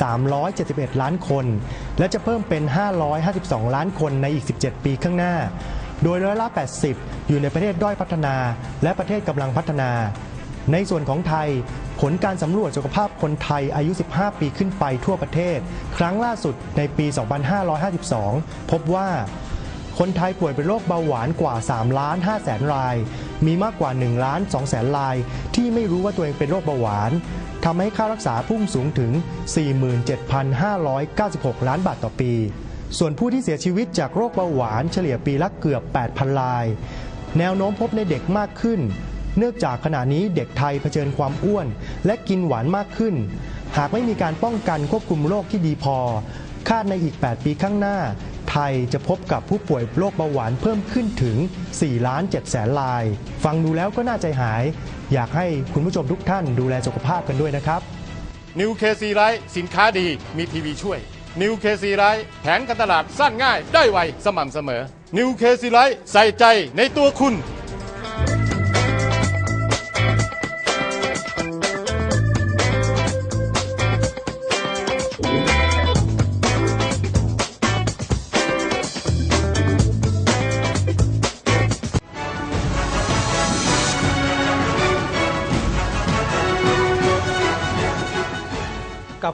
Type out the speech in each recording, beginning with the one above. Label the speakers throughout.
Speaker 1: 371 ล้านคน และจะเพิ่มเป็น 552 ล้านคนในอีก 17 ปีข้างหน้า โดยร้อยละ 80 อยู่ในประเทศด้อยพัฒนา และประเทศกำลังพัฒนา ในส่วนของไทย ผลการสำรวจสุขภาพคนไทยอายุ 15 ปีขึ้นไปทั่วประเทศ ครั้งล่าสุดในปี 2552 พบว่าคนไทยป่วยเป็นโรคเบาหวานกว่า 3 ล้าน5แสนราย มีมากกว่า1ล้าน2แสนราย ที่ไม่รู้ว่าตัวเองเป็นโรคเบาหวานทำให้ค่ารักษาพุ่งสูงถึง 47,596 ล้านบาทต่อปี ส่วนผู้ที่เสียชีวิตจากโรคเบาหวานเฉลี่ยปีละเกือบ 8,000 ราย แนวโน้มพบในเด็กมากขึ้น เนื่องจากขณะนี้เด็กไทยเผชิญความอ้วน และกินหวานมากขึ้น หากไม่มีการป้องกันควบคุมโรคที่ดีพอ คาดในอีก 8 ปีข้างหน้า ไทยจะพบกับผู้ป่วยโรคเบาหวานเพิ่มขึ้นถึง 4 ล้าน7แสนราย ฟังดูแล้วก็น่าใจหาย อยากให้คุณผู้ชมทุกท่านดูแลสุขภาพกันด้วยนะครับ
Speaker 2: นิวเคซีไรสินค้าดีมีทีวีช่วยนิวเคซีไรแผนการตลาดสั้นง่ายได้ไวสม่ำเสมอนิวเคซีไรใส่ใจในตัวคุณ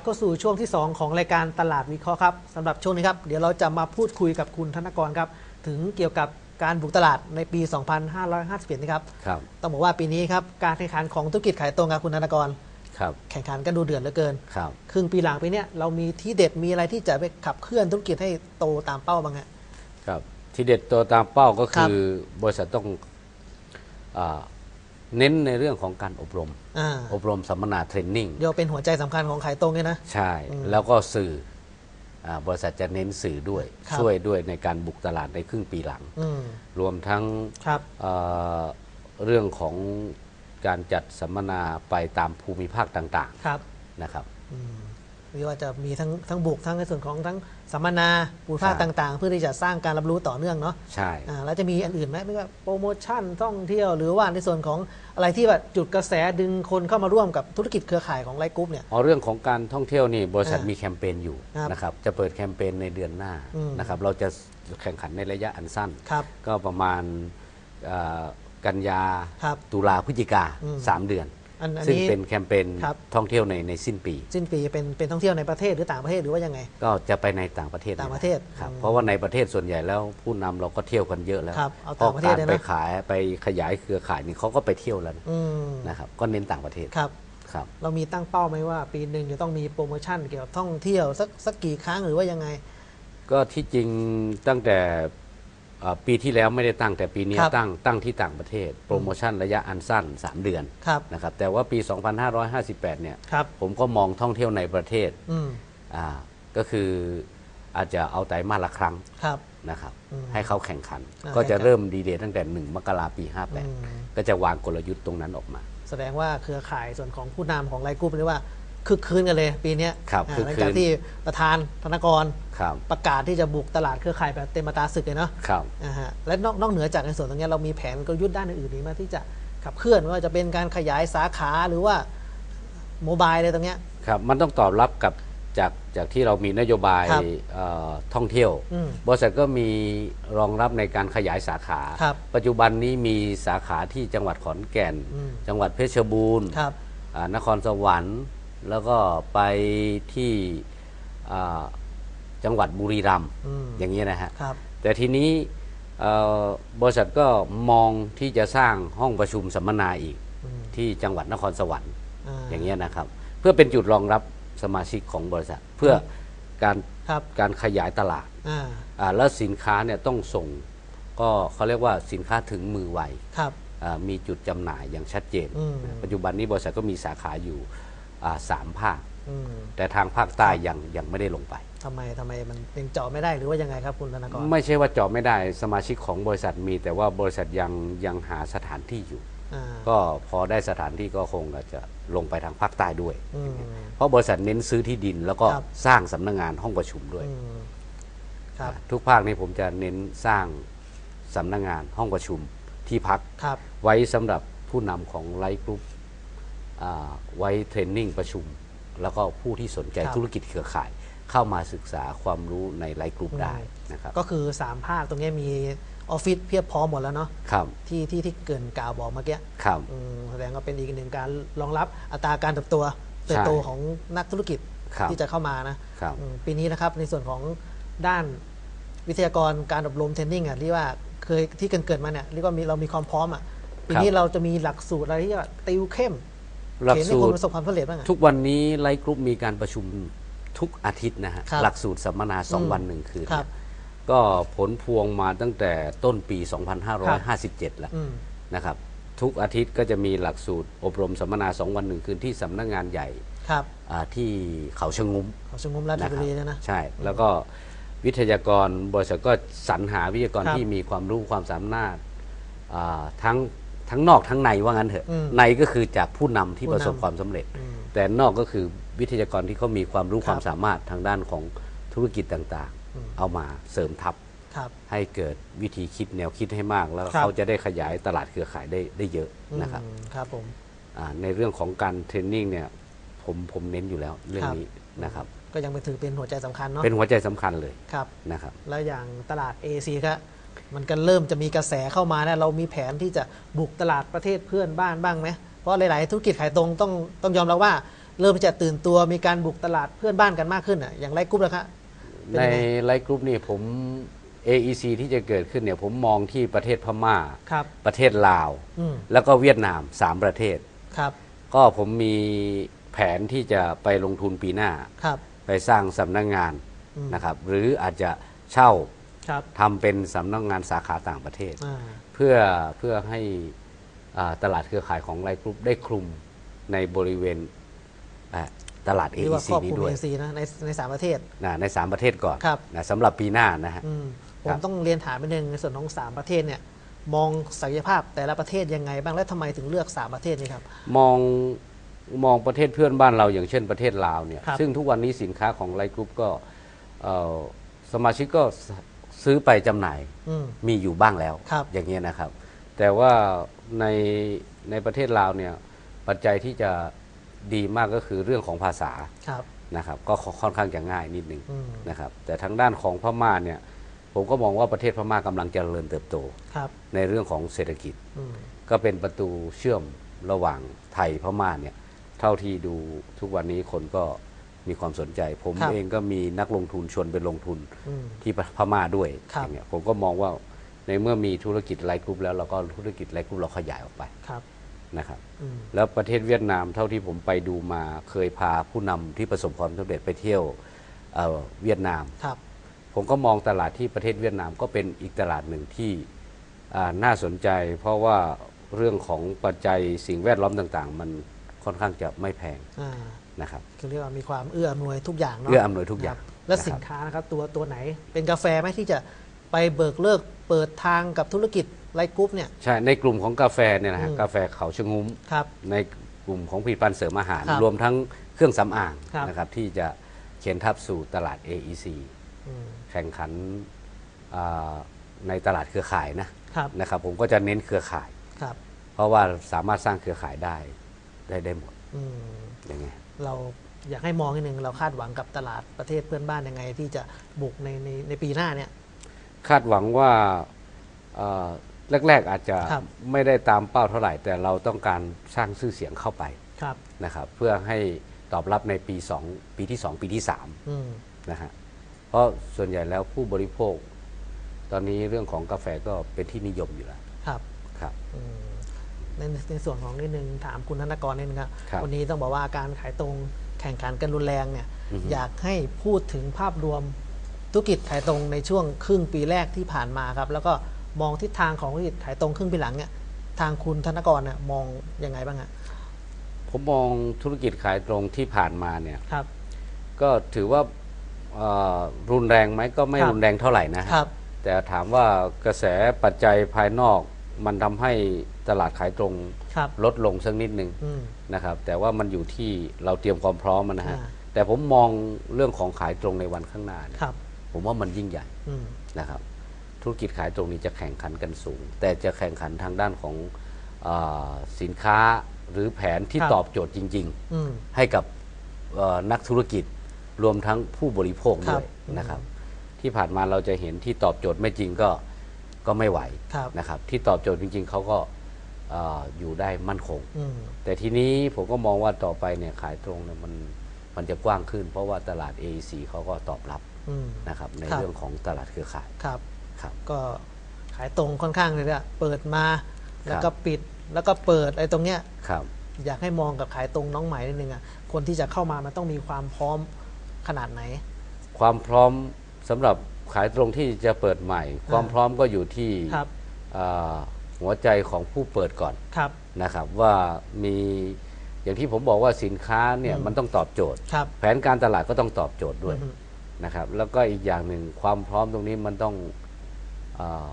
Speaker 3: เข้าสู่ช่วงที่ 2 ของรายการตลาดวิเคราะห์ครับสำหรับช่วงนี้ครับ เดี๋ยวเราจะมาพูดคุยกับคุณธนกรครับ ถึงเกี่ยวกับการบุกตลาดในปี 2551นะครับ
Speaker 4: ครับ
Speaker 3: ต้องบอกว่าปีนี้ครับ การแข่งขันของธุรกิจขายตรงครับคุณธนกร
Speaker 4: ครับ
Speaker 3: แข่งขันกันดูเดือดเหลือเกิน
Speaker 4: ครับ
Speaker 3: ครึ่งปีหลังปีเนี้ยเรามีที่เด็ดมีอะไรที่จะไปขับเคลื่อนธุรกิจให้โตตามเป้าบ้างฮะ
Speaker 4: ครับ ที่เด็ดตัวตามเป้าก็
Speaker 3: ครั
Speaker 4: คื
Speaker 3: บ
Speaker 4: อบริษัทต้องอา เน้นในเรื่องของการอบรม
Speaker 3: อ่า
Speaker 4: อบรมสัมมนาเทรนนิ่ง
Speaker 3: เดี๋ยวเป็นหัวใจสำคัญของขายตรงเนี่ยนะ
Speaker 4: ใช่
Speaker 3: อืม
Speaker 4: แล้วก็สื่ออาบริษัทจะเน้นสื่อด้วย
Speaker 3: ครับ
Speaker 4: ช่วยด้วยในการบุกตลาดในครึ่งปีหลัง
Speaker 3: อืม
Speaker 4: รวมทั้ง
Speaker 3: ครับ
Speaker 4: เอ่อเรื่องของการจัดสัมมนาไปตามภูมิภาคต่าง
Speaker 3: ครับ
Speaker 4: ๆนะครับ
Speaker 3: อืม หรือว่าจะมีทั้งทั้งบุกทั้งในส่วนของทั้งสัมมนาภูมิภาค
Speaker 4: ครับ
Speaker 3: ต่าง ๆ เพื่อที่จะสร้างการรับรู้ต่อเนื่องเนาะ
Speaker 4: ใช่
Speaker 3: อ่าแล้วจะมีอันอื่นไหมไม่ว่าโปรโมชั่นท่องเที่ยวหรือว่าในส่วนของอะไรที่แบบจุดกระแสดึงคนเข้ามาร่วมกับธุรกิจเครือข่ายของไลฟ์กรุ๊ปเนี่ย
Speaker 4: เอาเรื่องของการท่องเที่ยวนี่บริษัท
Speaker 3: อ่ามี
Speaker 4: มีแคมเปญอยู่
Speaker 3: ครับ
Speaker 4: นะครับจะเปิดแคมเปญในเดือนหน้า
Speaker 3: อืม
Speaker 4: นะครับเราจะแข่งขันในระยะอันสั้น
Speaker 3: ครับ
Speaker 4: ก็ประมาณเอ่อกันยา
Speaker 3: ครับ
Speaker 4: ตุลาพฤศจิกา
Speaker 3: อืม
Speaker 4: สามเดือน
Speaker 3: อันอัน
Speaker 4: ซึ่ง
Speaker 3: นี้
Speaker 4: เป็นแคมเปญ
Speaker 3: ครับ
Speaker 4: ท่องเที่ยวในในสิ้นปี
Speaker 3: สิ้นปีเป็นเป็นท่องเที่ยวในประเทศหรือต่างประเทศหรือว่ายังไง
Speaker 4: ก็จะไปในต่างประเทศ
Speaker 3: ต่างประเทศ
Speaker 4: ครับ
Speaker 3: อืม
Speaker 4: เพราะว่าในประเทศส่วนใหญ่แล้วผู้นำเราก็เที่ยวกันเยอะแล้ว
Speaker 3: ครับเอา
Speaker 4: เพ
Speaker 3: ต่าง
Speaker 4: ราะ
Speaker 3: ประเทศ
Speaker 4: การ
Speaker 3: เลยนะ
Speaker 4: ไปขายไปขยายเครือข่ายนี่เขาก็ไปเที่ยวแล้วนะ
Speaker 3: อืม
Speaker 4: นะครับก็เน้นต่างประเทศ
Speaker 3: ครับ
Speaker 4: ครับ
Speaker 3: เรามีตั้งเป้าไหมว่า ปีหนึ่งจะต้องมีโปรโมชั่นเกี่ยวกับท่องเที่ยวสักสักกี่ครั้งหรือว่ายังไง
Speaker 4: ก็ที่จริงตั้งแต่เอ่อ ปีที่แล้วไม่ได้ตั้งแต่ปีนี้
Speaker 3: ครับ
Speaker 4: ตั้งตั้งที่ต่างประเทศ โปรโมชั่นระยะอันสั้น 3 เดือน
Speaker 3: ครับ
Speaker 4: นะครับแต่ว่าปี 2558 เนี่ย
Speaker 3: ครับ
Speaker 4: ผมก็มองท่องเที่ยวในประเทศ
Speaker 3: อืม
Speaker 4: อ่าก็คืออาจจะเอาไตรมาสละครั้ง
Speaker 3: ครับ
Speaker 4: นะครับ
Speaker 3: อืม
Speaker 4: ให้เขาแข่งขัน
Speaker 3: อ่า
Speaker 4: ก็จะ
Speaker 3: แข่งขัน
Speaker 4: เริ่มดีเดย์ตั้งแต่ 1 มกราปี
Speaker 3: อืม
Speaker 4: 58 ก็จะวางกลยุทธ์ตรงนั้นออกมา
Speaker 3: แสดงว่าเครือข่ายส่วนของผู้นำของไลฟ์กรุ๊ปเรียกว่า คึกคืนกันเลยปีเนี้ย
Speaker 4: ครับ
Speaker 3: อ่า
Speaker 4: คึก
Speaker 3: หลัง
Speaker 4: คืน
Speaker 3: จากที่ประธานธนกร
Speaker 4: ครับ
Speaker 3: ประกาศที่จะบุกตลาดเครือข่ายแบบเต็มมาตราศึกเลยเนาะ
Speaker 4: ครับ
Speaker 3: อ่าฮะและนอกนอกเหนือจากในส่วนตรงเนี้ยเรามีแผนกลยุทธ์ด้านอื่นๆนี้มาที่จะขับเคลื่อนไม่ว่าจะเป็นการขยายสาขาหรือว่าโมบายอะไรตรงเนี้ย
Speaker 4: ครับมันต้องตอบรับกับจากจากที่เรามีนโยบาย
Speaker 3: ครับ
Speaker 4: เอ่อท่องเที่ยว
Speaker 3: อืม
Speaker 4: บริษัทก็มีรองรับในการขยายสาขา
Speaker 3: ครับ
Speaker 4: ปัจจุบันนี้มีสาขาที่จังหวัดขอนแก่น
Speaker 3: อืม
Speaker 4: จังหวัดเพชรบูรณ์
Speaker 3: ครับ
Speaker 4: อ่านครสวรรค์ แล้วก็ไปที่อ่าจังหวัดบุรีรัมย์
Speaker 3: อืม
Speaker 4: อย่างนี้ยนะฮะ
Speaker 3: ครับ
Speaker 4: แต่ทีนี้เอ่อบริษัทก็มองที่จะสร้างห้องประชุมสัมมนาอีก
Speaker 3: อืม
Speaker 4: ที่จังหวัดนครสวรรค์าอย่างเงี้ยนะครับ เพื่อเป็นจุดรองรับสมาชิกของบริษัท เพื่อการ
Speaker 3: ครับ
Speaker 4: การขยายตลาด
Speaker 3: อ่า
Speaker 4: อ่าแล้วสินค้าเนี่ยต้องส่งก็เขาเรียกว่าสินค้าถึงมือไว
Speaker 3: ครับ
Speaker 4: อ่ามีจุดจำหน่ายอย่างชัดเจน
Speaker 3: อืม
Speaker 4: ปัจจุบันนี้บริษัทก็มีสาขาอยู่อ่า สามภาค
Speaker 3: อืม
Speaker 4: แต่ทางภาคใต้ยังยังไม่ได้ลงไป
Speaker 3: ทำไมทำไมมันยังเจาะไม่ได้หรือว่ายังไงครับคุณธนกร
Speaker 4: ไม่ใช่ว่าเจาะไม่ได้สมาชิกของบริษัทมี แต่ว่าบริษัทยังยังหาสถานที่อยู่
Speaker 3: อ่า
Speaker 4: ก็พอได้สถานที่ก็คงจะลงไปทางภาคใต้ด้วย
Speaker 3: อืม
Speaker 4: เพราะบริษัทเน้นซื้อที่ดินแล้วก็
Speaker 3: ครับ
Speaker 4: สร้างสำนักงานห้องประชุมด้วย
Speaker 3: อืมครับ
Speaker 4: ทุกภาคนี้ผมจะเน้นสร้างสำนักงานห้องประชุมที่พัก
Speaker 3: ครับ
Speaker 4: ไว้สำหรับผู้นำของไลฟ์กรุ๊ปอ่า ไว้เทรนนิ่งประชุม แล้วก็ผู้ที่สนใจ
Speaker 3: ครับ
Speaker 4: ธุรกิจเครือข่าย เข้ามาศึกษาความรู้ในไลฟ์กลุ่ม
Speaker 3: อืม
Speaker 4: ได้นะครับ
Speaker 3: ก็คือ 3 ภาคตรงนี้มีออฟฟิศเพียบพร้อมหมดแล้วเนาะ
Speaker 4: ครับ
Speaker 3: ที่ที่ที่เกรินกล่าวบอกเมื่อกี้
Speaker 4: ครับ
Speaker 3: อืมแสดงว่าเป็นอีกหนึ่งการรองรับอัตราการเติบโตเติบโตของนักธุรกิจ
Speaker 4: ครับ
Speaker 3: ที่จะเข้ามานะครับอืมปีนี้นะครับในส่วนของด้านวิทยากรการอบรมเทรนนิ่งอะที่ว่าเคยที่เกินเกิดๆมาเนี่ยเรียกว่ามีเรามีความพร้อมอะปีนี้เราจะมีหลักสูตรอะไรที่ว่าติวเข้ม
Speaker 4: หลัก
Speaker 3: เขียนให้
Speaker 4: สู
Speaker 3: คน
Speaker 4: ตร
Speaker 3: ประสบความสำเร็จบ้างอะ
Speaker 4: ทุกวันนี้ไลฟ์กรุ๊ปมีการประชุมทุกอาทิตย์นะฮะ
Speaker 3: ครับ
Speaker 4: หลักสูตรสัมมนาสอง
Speaker 3: อืม
Speaker 4: วันหนึ่งคืน
Speaker 3: ครับ
Speaker 4: ก็ผลพวงมาตั้งแต่ต้นปี 2557 แล้ว
Speaker 3: อืม
Speaker 4: นะครับ ทุกอาทิตย์ก็จะมีหลักสูตรอบรมสัมมนาสองวันหนึ่งคืนที่สำนักงานใหญ่
Speaker 3: ครับ
Speaker 4: อ่าที่เขาชะงุ้ม
Speaker 3: เขาชงมุมราช
Speaker 4: นะค
Speaker 3: บุ
Speaker 4: รับ
Speaker 3: รีเนี่ยนะ
Speaker 4: ใช่แล้วก็วิทยากรบริษัทก็สรรหาวิทยากร
Speaker 3: ครับ
Speaker 4: ที่มีความรู้ความสามารถอ่าทั้ง ทั้งนอกทั้งในว่างั้นเถอะ
Speaker 3: อืม
Speaker 4: ในก็คือจากผู้นำที่
Speaker 3: ผู้นำ
Speaker 4: ประสบความสำเร็จ
Speaker 3: อืม
Speaker 4: แต่นอกก็คือวิทยากรที่เขามีความรู้
Speaker 3: ครับ
Speaker 4: ความสามารถทางด้านของธุรกิจต่าง
Speaker 3: อืม
Speaker 4: ๆเอามาเสริมทัพ
Speaker 3: ครับ
Speaker 4: ให้เกิดวิธีคิดแนวคิดให้มาก แล้ว
Speaker 3: ครับ
Speaker 4: เขาจะได้ขยายตลาดเครือข่ายได้ได้เยอะนะครับ
Speaker 3: อืมครับผม
Speaker 4: อ่าในเรื่องของการเทรนนิ่งเนี่ยผมผมเน้นอยู่แล้วเรื่อง
Speaker 3: ครับ
Speaker 4: นี้นะครับ
Speaker 3: ก็ยังเป็นถือเป็นหัวใจสำคัญเนาะ
Speaker 4: เป็นหัวใจสำคัญเลย
Speaker 3: ครับ
Speaker 4: นะครับ
Speaker 3: แล้วอย่างตลาด AC ครับ มันก็เริ่มจะมีกระแสเข้ามานะเรามีแผนที่จะบุกตลาดประเทศเพื่อนบ้านบ้างไหมเพราะหลาย ๆ ธุรกิจขายตรงต้องต้องยอมรับว่า เริ่มจะตื่นตัวมีการบุกตลาดเพื่อนบ้านกันมากขึ้นอะอย่างไรกรุ๊ปแล้วครับเป็น
Speaker 4: ใน
Speaker 3: ยังไง
Speaker 4: ไลฟ์กรุ๊ปนี่ผม AEC ที่จะเกิดขึ้นเนี่ยผมมองที่ประเทศพม่า
Speaker 3: ครับ
Speaker 4: ประเทศลาว
Speaker 3: อืม
Speaker 4: แล้วก็เวียดนามสามประเทศ
Speaker 3: ครับ
Speaker 4: ก็ผมมีแผนที่จะไปลงทุนปีหน้า
Speaker 3: ครับ
Speaker 4: ไปสร้างสำนักงงาน
Speaker 3: อืม
Speaker 4: นะครับ หรืออาจจะเช่า
Speaker 3: ครับ
Speaker 4: ทำเป็นสำนักงานสาขาต่างประเทศ
Speaker 3: อ่า
Speaker 4: เพื่อเพื่อให้อ่าตลาดเครือข่ายของไลฟ์กรุ๊ปได้คลุมในบริเวณอ่าตลาด
Speaker 3: หรือว่า
Speaker 4: AEC
Speaker 3: ครอบ
Speaker 4: นี้
Speaker 3: คลุม
Speaker 4: ด้วย
Speaker 3: AC นะในในสามประเทศ
Speaker 4: นะในสามประเทศก่อน
Speaker 3: ครับ
Speaker 4: นะสำหรับปีหน้านะฮะ
Speaker 3: อืมผ
Speaker 4: ครั
Speaker 3: ม
Speaker 4: บ
Speaker 3: ต้องเรียนถามไปหนึ่งในส่วนของสามประเทศเนี่ยมองศักยภาพแต่ละประเทศยังไงบ้างและทำไมถึงเลือกสามประเทศนี้ครับ
Speaker 4: มองมองประเทศเพื่อนบ้านเราอย่างเช่นประเทศลาวเนี่ย
Speaker 3: ครับ
Speaker 4: ซึ่งทุกวันนี้สินค้าของไลฟ์กรุ๊ปก็เอ่อสมาชิกก็ส ซื้อไปจำหน่าย
Speaker 3: อืม
Speaker 4: มีอยู่บ้างแล้ว
Speaker 3: ครับ
Speaker 4: อย่างเงี้ยนะครับ แต่ว่าในในประเทศลาวเนี่ยปัจจัยที่จะดีมากก็คือเรื่องของภาษา
Speaker 3: ครับ
Speaker 4: นะครับก็ค่อนข้างจะง่ายนิดนึง
Speaker 3: อืม
Speaker 4: นะครับแต่ทางด้านของพม่าเนี่ยผมก็มองว่าประเทศพม่ากำลังเจริญเติบโต
Speaker 3: ครับ
Speaker 4: ในเรื่องของเศรษฐกิจ
Speaker 3: อืม
Speaker 4: ก็เป็นประตูเชื่อมระหว่างไทยพม่าเนี่ยเท่าที่ดูทุกวันนี้คนก็ มีความสนใจ ผม
Speaker 3: ครับ
Speaker 4: เองก็มีนักลงทุนชวนไปลงทุน
Speaker 3: อืม
Speaker 4: ที่พม่าด้วย
Speaker 3: ครับ
Speaker 4: อย่างเงี้ยผมก็มองว่าในเมื่อมีธุรกิจไลฟ์กรุ๊ปแล้วเราก็ธุรกิจไลฟ์กรุ๊ปเราขยายออกไป
Speaker 3: ครับ
Speaker 4: นะครับ
Speaker 3: อืม
Speaker 4: แล้วประเทศเวียดนามเท่าที่ผมไปดูมาเคยพาผู้นำที่ประสบความสำเร็จไปเที่ยวเอ่อเวียดนาม
Speaker 3: ครับ
Speaker 4: ผมก็มองตลาดที่ประเทศเวียดนามก็เป็นอีกตลาดหนึ่งที่อ่าน่าสนใจ เพราะว่าเรื่องของปัจจัยสิ่งแวดล้อมต่างๆ มันค่อนข้างจะไม่แพง
Speaker 3: อ่า
Speaker 4: นะครับ
Speaker 3: คือเรียกว่ามีความเอื้ออำนวยทุกอย่างเนาะ
Speaker 4: เอื้ออำนวยทุกอย่าง
Speaker 3: ครับและ
Speaker 4: นะครับ
Speaker 3: สินค้านะครับตัวตัวไหนเป็นกาแฟไหมที่จะไปเบิกเลิกเปิดทางกับธุรกิจไลฟ์กรุ๊ปเนี่ย
Speaker 4: ใช่ในกลุ่มของกาแฟเนี่ยนะฮะ
Speaker 3: อืม
Speaker 4: กาแฟเขาชะงุ้ม
Speaker 3: ครับ
Speaker 4: ในกลุ่มของผลิตภัณฑ์เสริมอาหาร
Speaker 3: ครับ
Speaker 4: รวมทั้งเครื่องสำอาง
Speaker 3: ครับ
Speaker 4: นะครับที่จะเขียนทับสู่ตลาด AEC
Speaker 3: อืม
Speaker 4: แข่งขันอ่าในตลาดเครือข่ายนะครับนะครับผมก็จะเน้นเครือข่าย
Speaker 3: ครับ
Speaker 4: เพราะว่าสามารถสร้างเครือข่ายได้ได้ได้หมด
Speaker 3: อืม
Speaker 4: อย่างเงี้ย
Speaker 3: เราอยากให้มองนิดนึงเราคาดหวังกับตลาดประเทศเพื่อนบ้านยังไง ที่จะบุกในในในปีหน้าเนี่ย
Speaker 4: คาดหวังว่าเอ่อแรก ๆ อาจจะ
Speaker 3: ครับ
Speaker 4: ไม่ได้ตามเป้าเท่าไหร่ แต่เราต้องการสร้างชื่อเสียงเข้าไป
Speaker 3: ครับ
Speaker 4: นะครับเพื่อให้ตอบรับในปี2ปีที่ 2 ปีที่
Speaker 3: อืม
Speaker 4: 3นะฮะเพราะส่วนใหญ่แล้วผู้บริโภค ตอนนี้เรื่องของกาแฟก็เป็นที่นิยมอยู่แล้ว
Speaker 3: ครับ
Speaker 4: ครับ
Speaker 3: อืม ในในส่วนของนิดนึงถามคุณธนกรนิดนึงครับ
Speaker 4: ครับ
Speaker 3: วันนี้ต้องบอกว่าการขายตรงแข่งขันกันรุนแรงเนี่ย
Speaker 4: อือฮึ
Speaker 3: อยากให้พูดถึงภาพรวมธุรกิจขายตรงในช่วงครึ่งปีแรกที่ผ่านมาครับ แล้วก็มองทิศทางของธุรกิจขายตรงครึ่งปีหลังเนี่ยทางคุณธนกรเนี่ยมองยังไงบ้างฮะ
Speaker 4: ผมมองธุรกิจขายตรงที่ผ่านมาเนี่ย
Speaker 3: ครับ
Speaker 4: ก็ถือว่าเอ่อรุนแรงไหมก็ไม่
Speaker 3: ครับ
Speaker 4: รุนแรงเท่าไหร่นะฮะ
Speaker 3: ครับ
Speaker 4: แต่ถามว่ากระแสปัจจัยภายนอก มันทำให้ตลาดขายตรง
Speaker 3: ครับ
Speaker 4: ลดลงสักนิดนึง
Speaker 3: อืม
Speaker 4: นะครับ แต่ว่ามันอยู่ที่เราเตรียมความพร้อมนะฮะ
Speaker 3: อ่า
Speaker 4: แต่ผมมองเรื่องของขายตรงในวันข้างหน้าเนี่ย
Speaker 3: ครับ
Speaker 4: ผมว่ามันยิ่งใหญ่
Speaker 3: อืม
Speaker 4: นะครับธุรกิจขายตรงนี้จะแข่งขันกันสูง แต่จะแข่งขันทางด้านของเออสินค้าหรือแผนที่
Speaker 3: ครับ
Speaker 4: ตอบโจทย์จริง
Speaker 3: อืม
Speaker 4: ๆ ให้กับเอ่อนักธุรกิจรวมทั้งผู้บริโภคด้วย
Speaker 3: ครับ
Speaker 4: นะครับ ที่ผ่านมาเราจะเห็นที่ตอบโจทย์ไม่จริงก็ ก็ไม่ไหว
Speaker 3: ครับ
Speaker 4: นะครับ ที่ตอบโจทย์จริงๆเขาก็เอ่ออยู่ได้มั่นคง
Speaker 3: อืม
Speaker 4: แต่ทีนี้ผมก็มองว่าต่อไปเนี่ยขายตรงเนี่ยมันมันจะกว้างขึ้น เพราะว่าตลาด AEC เขาก็ตอบรับ
Speaker 3: อืม
Speaker 4: นะครับใน
Speaker 3: ครับ
Speaker 4: เรื่องของตลาดเครือข่าย
Speaker 3: ครับ
Speaker 4: ครับ
Speaker 3: ก็ขายตรงค่อนข้างเลยอะเปิดมาแล้วก็ปิด แล้วก็เปิดไอ้ตรงเนี้ย
Speaker 4: ครับ
Speaker 3: อยากให้มองกับขายตรงน้องใหม่นิดนึงอะคนที่จะเข้ามามันต้องมีความพร้อมขนาดไหน
Speaker 4: ความพร้อมสำหรับ ขายตรงที่จะเปิดใหม่ ความพร้อมก็อยู่ที่
Speaker 3: ครับ
Speaker 4: อ่าหัวใจของผู้เปิดก่อน
Speaker 3: ครับ
Speaker 4: นะครับว่ามีอย่างที่ผมบอกว่าสินค้าเนี่ย
Speaker 3: อืม
Speaker 4: มันต้องตอบโจทย์
Speaker 3: ครับ
Speaker 4: แผนการตลาดก็ต้องตอบโจทย์ด้วย
Speaker 3: อือฮึ
Speaker 4: นะครับแล้วก็อีกอย่างหนึ่งความพร้อมตรงนี้มันต้องอา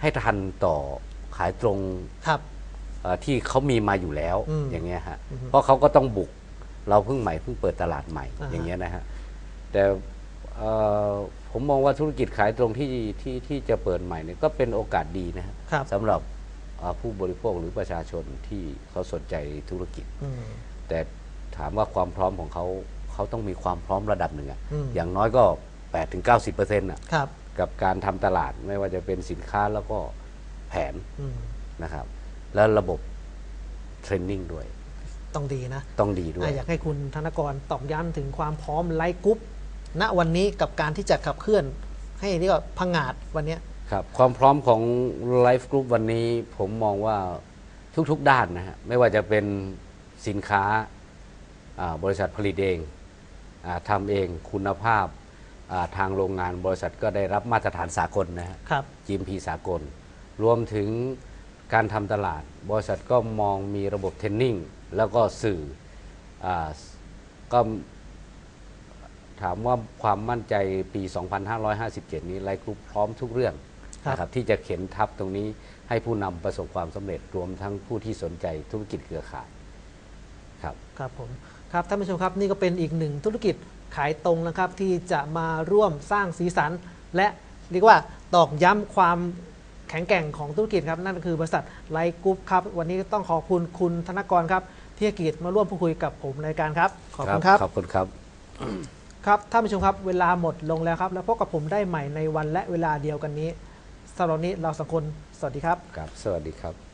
Speaker 4: ให้ทันต่อขายตรง
Speaker 3: ครับ
Speaker 4: เอ่อที่เขามีมาอยู่แล้ว
Speaker 3: อืม
Speaker 4: อย่างเงี้ยฮะ
Speaker 3: อือฮึ
Speaker 4: เพราะเขาก็ต้องบุกเราเพิ่งใหม่เพิ่งเปิดตลาดใหม่
Speaker 3: อ่าฮะ
Speaker 4: อย่างเงี้ยนะฮะแต่เอ่อ ผมมองว่าธุรกิจขายตรงที่ที่ที่จะเปิดใหม่เนี่ยก็เป็นโอกาสดีนะฮะ
Speaker 3: ครับ
Speaker 4: สำหรับเอ่อผู้บริโภคหรือประชาชนที่เขาสนใจธุรกิจ
Speaker 3: อืม
Speaker 4: แต่ถามว่าความพร้อมของเขาเขาต้องมีความพร้อมระดับหนึ่งอะ
Speaker 3: อืม
Speaker 4: อย่างน้อยก็8ถึง90เปอร์เซ็นต์
Speaker 3: ครับ
Speaker 4: กับการทำตลาดไม่ว่าจะเป็นสินค้าแล้วก็แผน
Speaker 3: อืม
Speaker 4: นะครับ แล้วระบบเทรนนิ่งด้วย
Speaker 3: ต้องดีนะ
Speaker 4: ต้องดีด้วย
Speaker 3: อะอยากให้คุณธนกรตอกย้ำถึงความพร้อมไลฟ์กรุ๊ป ณวันนี้กับการที่จะขับเคลื่อน ให้เรียกว่าพังงาดวันเนี้ย
Speaker 4: ครับความพร้อมของ Life Group วันนี้ผมมองว่าทุกๆด้านนะฮะไม่ว่าจะเป็นสินค้าอ่าบริษัทผลิตเองอาทำเองคุณภาพอ่าทางโรงงานบริษัทก็ได้รับมาตรฐานสากลนะฮะ
Speaker 3: ครับ
Speaker 4: GMP สากล รวมถึงการทำตลาด บริษัทก็มองมีระบบเทรนนิ่งแล้วก็สื่ออาก็ ถามว่าความมั่นใจปี 2557 นี้ไลฟ์กรุ๊ปพร้อมทุกเรื่อง
Speaker 3: ครับ
Speaker 4: นะครับที่จะเข็นทับตรงนี้ให้ผู้นำประสบความสำเร็จรวมทั้งผู้ที่สนใจธุรกิจเครือข่ายครับ
Speaker 3: ครับผมครับท่านผู้ชมครับนี่ก็เป็นอีกหนึ่งธุรกิจขายตรงนะครับ ที่จะมาร่วมสร้างสีสัน และเรียกว่าตอกย้ำความแข็งแกร่งของธุรกิจครับ นั่นก็คือบริษัทไลท์กรุ๊ปครับ วันนี้ต้องขอบคุณคุณธนกรครับที่ให้เกียรติมาร่วมพูดคุยกับผมในรายการครับ ขอบคุณครับ
Speaker 4: ขอบคุณครับ
Speaker 3: ครับท่านผู้ชมครับเวลาหมดลงแล้วครับ แล้วพบกับผมได้ใหม่ในวันและเวลาเดียวกันนี้สำหรับวันนี้เราสองคนสวัสดีครับ
Speaker 4: ครับ สวัสดีครับ